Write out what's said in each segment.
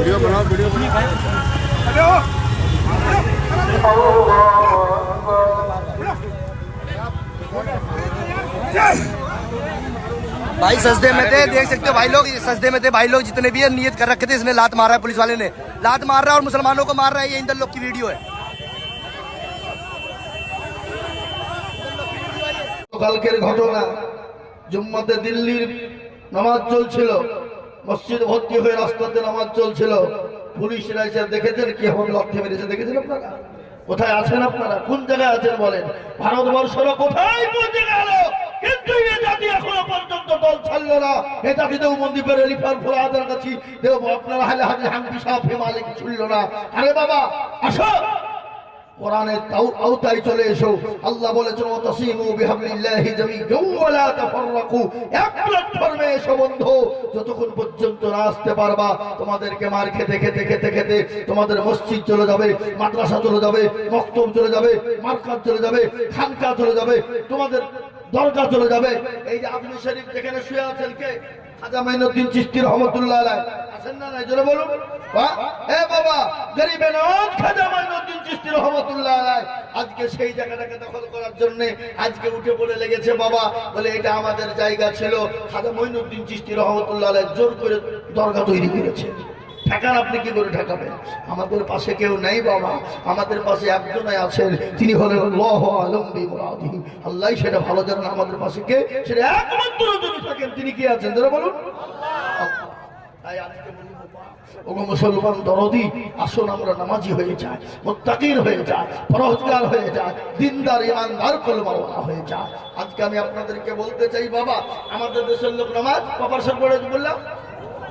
Video बनाओ video भाई सजदे में थे देख सकते हो भाई लोग ये सजदे में थे भाई लोग जितने भी है नियत कर रखे थे इसने लात मारा है पुलिस वाले ने लात मार रहा है और मुसलमानों को मार रहा है ये इंदर लोग की वीडियो है কালকের ঘটনা জুম্মাতে দিল্লির নামাজ চলছিল মসজিদ ভর্তি হয়ে রাস্তাতে নামাজ চলছিল। পুলিশরা এসে দেখেছেন কি হবে লক্ষ্যে মেরেছে, দেখেছেন আপনারা? কোথায় আছেন আপনারা? কোন জায়গায় আছেন বলেন? ভারতবর্ষের কোথায় এখনও আপনারা হালে হাতে না। আরে বাবা, আসো। চলে এসো। আল্লাহ বলেছেন এসো বন্ধু, যতক্ষণ পর্যন্ত না আসতে পারবা, তোমাদেরকে মার খেতে খেতে খেতে খেতে তোমাদের মসজিদ চলে যাবে, মাদ্রাসা চলে যাবে, মক্তব চলে যাবে, মার্কাজ চলে যাবে, খানকা চলে যাবে, তোমাদের দরকার চলে যাবে। এই যে আদমি শরীফ যেখানে শুয়ে আছেন কে? আছেন না বাবা আজকে সেই জায়গাটাকে দখল করার জন্য আজকে উঠে লেগেছে, বাবা, বলে এটা আমাদের জায়গা ছিল। খাজা মাইনুদ্দিন চিস্তি রহমতুল্লাহ জোর করে দরগা তৈরি করেছে। ঠেকান আপনি কি করে ঠেকাবেন আমাদের পাশে কেউ নেই বাবা। আমাদের পাশে একজনই আছেন, তিনি হলেন আল্লাহ আলম্বি মুরাদি আল্লাহ সেটা ভালো জানেন, আমাদের পাশে কে? সেটা একমাত্র যিনি থাকেন, তিনি কি আছেন? যারা বলুন। মুসলমান দরদি, আসুন আমরা হয়ে যায় হয়ে যায় আজকে আমি আপনাদেরকে বলতে চাই, বাবা, আমাদের দেশের লোক নামাজ কপারশন পড়ে বললাম।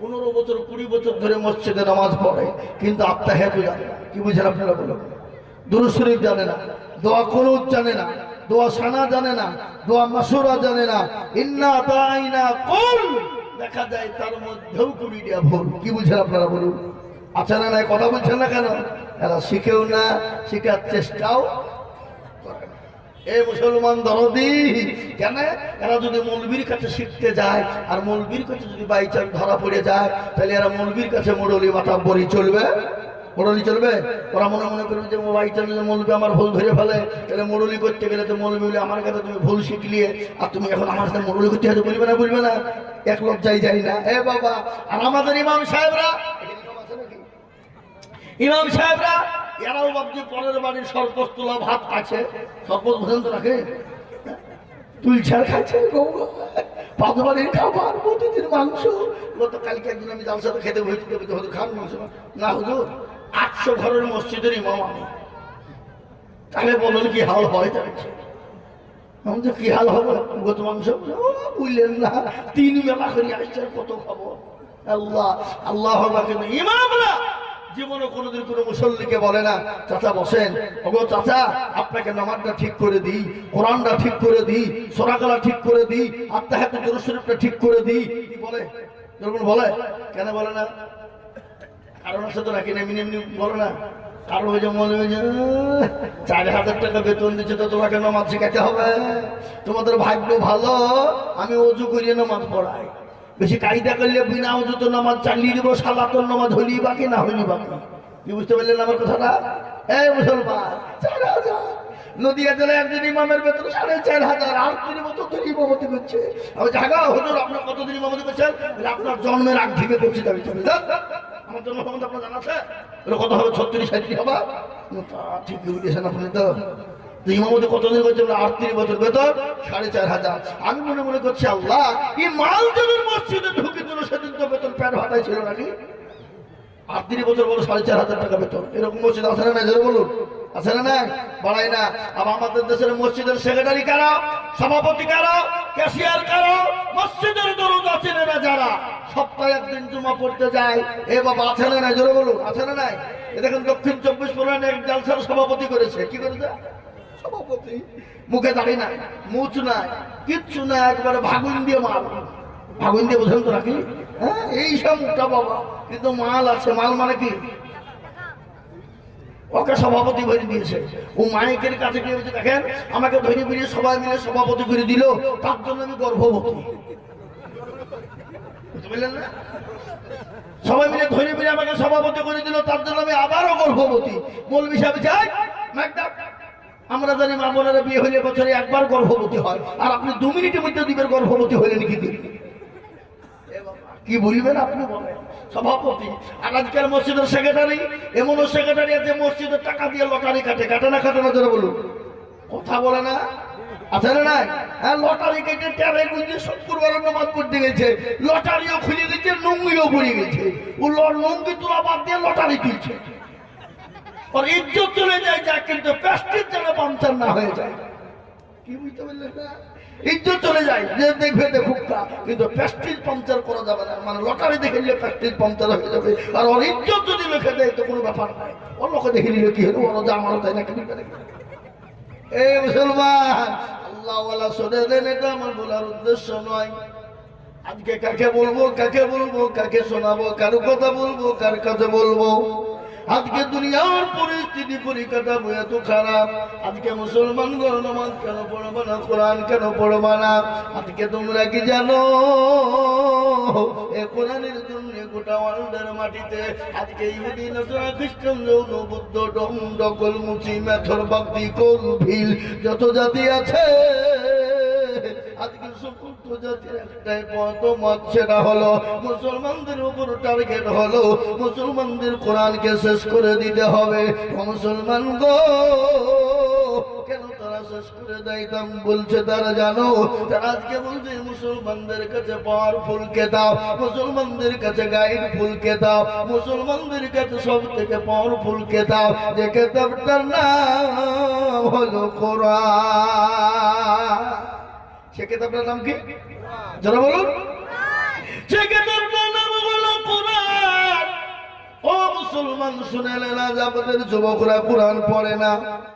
পনেরো বছর, কুড়ি বছর ধরে মসজিদে নামাজ পড়ে, কিন্তু আত্মা হেতু জানে না। কি বুঝেন আপনারা বলুন? দুরু শরীফ জানে না, দোয়া কোনুত জানে না, দোয়া সানা জানে না, দোয়া মাসুরা জানে না। ইন্না তাইনা কুল, দেখা যায় তার মধ্যেও কুড়িটা ভুল। কি বুঝেন আপনারা বলুন? আছে না কথা বলছেন না কেন? এরা শিখেও না, শিখার চেষ্টাও না। এ মুসলমান দরদি, কেন এরা যদি মৌলবীর কাছে শিখতে যায়, আর মৌলবীর কাছে যদি বাইচান ধরা পড়ে যায়, তাহলে এরা মৌলবীর কাছে মোড়লি মাথা বড়ি চলবে মোড়লি চলবে ওরা মনে মনে করবে যে বাইচান যদি মৌলবী আমার ভুল ধরে ফেলে, তাহলে মোড়লি করতে গেলে তো মৌলবী বলে, আমার কাছে তুমি ভুল শিখলিয়ে, আর তুমি এখন আমার সাথে মোড়লি করতে হয়তো বলবে না বলবে না এক লজ্জাই যাই না এ বাবা, আর আমাদের ইমাম সাহেবরা? ইমাম সাহেবরা এরাও ভাবছে পরের বাড়ির সরপোষ তোলা ভাত আছে সরপোষ ভোজন তো রাখে তুই ছাড় খাচ্ছে পাঁচ বাড়ির খাবার প্রতিদিন মাংস। গত কালকে একদিন আমি সাথে খেতে বসেছি তো হয়তো খান মাংস না। হুজুর, আটশো ঘরের মসজিদের ইমাম আমি। তাহলে বলুন কি হাল হয় যাচ্ছে আমি তো কি হাল হবে? গত মাংস? বুঝলেন না। তিন বেলা করে আসছে কত খাব আল্লাহ আল্লাহ ইমামরা জীবনে কোনোদিন কোনো মুসল্লিকে বলে না, চাচা, বসেন। ওগো চাচা, আপনাকে নামাজটা ঠিক করে দিই, কোরআনটা ঠিক করে দিই, সোরাকালা ঠিক করে দিই আত্মাহাত শরীফটা ঠিক করে দিই। কি বলে? যেরকম বলে? কেন বলে না? কারণ তো নাকি? এমনি এমনি বলো না। কারণ ওই যে মনে হয় যে চার হাজার টাকা বেতন দিচ্ছে তো তোমাকে নামাজ শেখাতে হবে। তোমাদের ভাগ্য ভালো, আমি অজু করিয়ে নামাজ পড়াই। বেশি কায়দা করলে বিনা অজু তো নামাজ চালিয়ে দেবো সালাতর নামাজ হলি বাকি, না হলি বাকি। কি বুঝতে পারলেন আমার কথাটা? এই মুসলমান, চার হাজার। নদিয়া জেলায় একজন ইমামের বেতন সাড়ে চার হাজার, আর তিনি বছর ধরে ইমামতি করছে। আমি জাগা হুজুর, আপনার কতদিন ইমামতি করছেন? আপনার জন্মের আগ থেকে করছি দাবি চলে যান। আমার জন্ম সম্বন্ধে আপনার জানা আছে? কত হবে? ছত্রিশ সাঁত্রিশ হবে? তা ঠিক বলেছেন আপনি তো। ইমামতি কতদিন বছর। বেতন সাড়ে চার হাজার। আমি মনে মনে করছি, আল্লাহ, এই মসজিদে ঢুকে দিল সেদিন তো বেতন ছিল নাকি? বছর বলো সাড়ে চার হাজার টাকা বেতন। এরকম মসজিদ আছে না বলুন। আছে না নাই? বাড়াই না। আর আমাদের দেশের মসজিদের সেক্রেটারি কারা? সভাপতি কারা? ক্যাশিয়ার কারা? মসজিদের দরজা চেনে না যারা? সপ্তাহে একদিন জমা পড়তে যায়। এ বাবা, আছে না জোরে বলুন। আছে না নাই? এ দেখেন দক্ষিণ চব্বিশ পরগনা এক জালসার সভাপতি করেছে। কি করেছে? সভাপতি। মুখে দাড়ি নাই মুচ নাই কিচ্ছু না একবারে ভাগুন দিয়ে মাল। ভাগুন দিয়ে বোঝেন তো নাকি? হ্যাঁ এই সব মুখটা বাবা কিন্তু মাল আছে মাল মানে কি? ওকে সভাপতি করে দিয়েছে। ও মাইকের কাছে গিয়ে বলছে, দেখেন আমাকে ধরে ফিরিয়ে সবাই মিলে সভাপতি করে দিল তার জন্য আমি গর্ভবতী। বুঝতে না? সবাই মিলে ধরে ফিরে আমাকে সভাপতি করে দিল তার জন্য আমি আবারও গর্ভবতী। মৌলবি সাহেব যাই মাইক ডাক। আমরা জানি মা বোনেরা বিয়ে হইলে বছরে একবার গর্ভবতী হয়। আর আপনি দু মিনিটের মধ্যে দিবেন গর্ভবতী হইলেন কি দিন কি বলবেন আপনি বলেন? সভাপতি, আর আজকাল মসজিদের সেক্রেটারি, এমনও সেক্রেটারি আছে, মসজিদের টাকা দিয়ে লটারি কাটে। কাটে না কাটে না বলুন। কথা বলে না? আছে না নাই? হ্যাঁ লটারি কেটে টেরে গুঁজে পড়তে গেছে। লটারিও খুলে দিচ্ছে, লুঙ্গিও পড়ে গেছে। ও লুঙ্গি তোলা বাদ দিয়ে লটারি তুলছে। ওর ইজ্জত চলে যায়, যা কিন্তু প্যাস্টির যেন পাঞ্চার না হয়ে যায়। কি বুঝতে পারলেন না? ইজ্জত চলে যায়, যে দেখবে দেখুক তা, কিন্তু প্যাস্টিজ পাঞ্চার করা যাবে না। মানে লটারি দেখে নিলে প্যাস্টিজ পাঞ্চার হয়ে যাবে। আর ওর ইজ্জত যদি লিখে দেয়, তো কোনো ব্যাপার নাই। ওর লোকে দেখে নিলে কি হলো? ওরা যা আমারও তাই না কি দিবে নাকি? এই মুসলমান আল্লাহ শোনে দেন, এটা আমার বলার উদ্দেশ্য নয়। আজকে কাকে বলব কাকে বলব, কাকে শোনাবো, কার কথা বলব, কার কাছে বলব? আজকে দুনিয়ার পরিস্থিতি পরিকাটা এত খারাপ। আজকে মুসলমান নামাজ কেন পড়ব না? কোরআন কেন পড়ব না? আজকে তোমরা কি জানো? এ গোটা মাটিতে আজকে খ্রিস্টান, যৌন মেথর যত জাতি আছে সমস্ত জাতির একটাই পথ, মত সেটা হলো মুসলমানদের উপর টার্গেট হলো, মুসলমানদের কোরআনকে শেষ করে দিতে হবে। মুসলমান গো, কেন তারা শেষ করে দেয়তাম বলছে তারা জানো? তারা আজকে বলছে, মুসলমানদের কাছে পাওয়ারফুল কেতাব, মুসলমানদের কাছে গাইড ফুল কেতাব, মুসলমানদের কাছে সব থেকে পাওয়ারফুল কেতাব, যে কেতাবটার নাম হলো কোরআন। সে কেতাবটার নাম কি? যারা বলুন। সে কেতাবটার নাম হলো কোরআন। ও মুসলমান শুনে না আমাদের যুবকরা কোরআন পড়ে না।